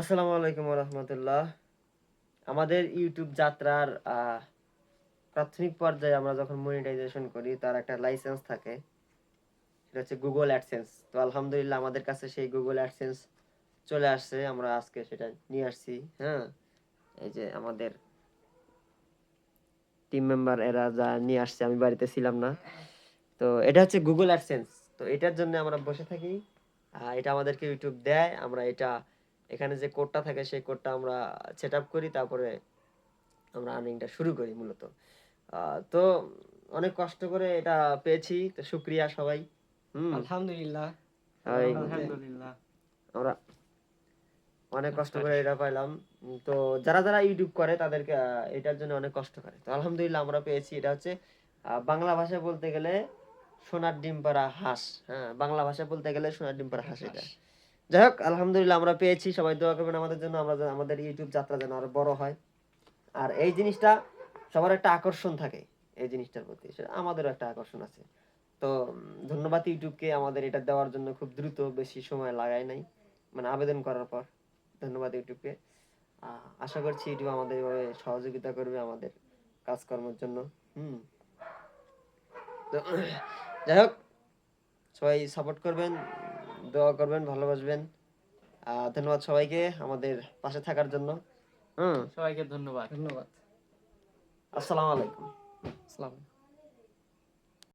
আসসালামু আলাইকুম রহমতুল্লাহ আমাদের ইউটিউব যাত্রার প্রাথমিক পর্যায়ে আমরা যখন মনিটাইজেশন করি, তার একটা লাইসেন্স থাকে। সেটা হচ্ছে গুগল অ্যাডসেন্স তো আলহামদুলিল্লাহ আমাদের কাছে সেই গুগল অ্যাডসেন্স চলে আসছে। আমরা আজকে সেটা নিয়ে আসছি হ্যাঁ। এই যে আমাদের টিম মেম্বার এরা যা নিয়ে আসছে, আমি বাড়িতে ছিলাম না। তো এটা হচ্ছে গুগল অ্যাডসেন্স তো এটার জন্য আমরা বসে থাকি। এটা আমাদেরকে ইউটিউব দেয়। আমরা এটা এখানে যে কোডটা থাকে সেই কোডটা আমরা সেট করি তারপরে আমরা আর্নিংটা শুরু করি মূলত। তো অনেক কষ্ট করে এটা পেয়েছি তো শুক্রিয়া সবাই। আলহামদুলিল্লাহ। আলহামদুলিল্লাহ। আমরা অনেক কষ্ট করে এটা পাইলাম। তো যারা যারা ইউটিউব করে তাদেরকে এটার জন্য অনেক কষ্ট করে। তো আলহামদুলিল্লাহ আমরা পেয়েছি। এটা হচ্ছে বাংলা ভাষায় বলতে গেলে সোনার ডিম পাড়া হাঁস। হ্যাঁ বাংলা ভাষায় বলতে গেলে সোনার ডিম পাড়া হাঁস। এটা। যাই হোক আলহামদুলিল্লাহ আমরা পেয়েছি। সবাই দোয়া করবেন আমাদের জন্য। আমরা আমাদের ইউটিউব যাত্রা যেন আরও বড় হয়। আর এই জিনিসটা সবার একটা আকর্ষণ থাকে, এই জিনিসটার প্রতি। আমাদেরও একটা আকর্ষণ আছে। তো ধন্যবাদ ইউটিউবকে আমাদের এটা দেওয়ার জন্য খুব দ্রুত, বেশি সময় লাগায় নাই। মানে আবেদন করার পর। ধন্যবাদ ইউটিউবকে। আশা করছি ইউটিউব আমাদের এভাবে সহযোগিতা করবে আমাদের কাজকর্মের জন্য। হুম। তো যাই হোক সবাই সাপোর্ট করবেন। দোয়া করবেন ভালোবাসবেন। আর ধন্যবাদ সবাইকে আমাদের পাশে থাকার জন্য। হুম? সবাইকে ধন্যবাদ। ধন্যবাদ। আসসালামু আলাইকুম। আসসালাম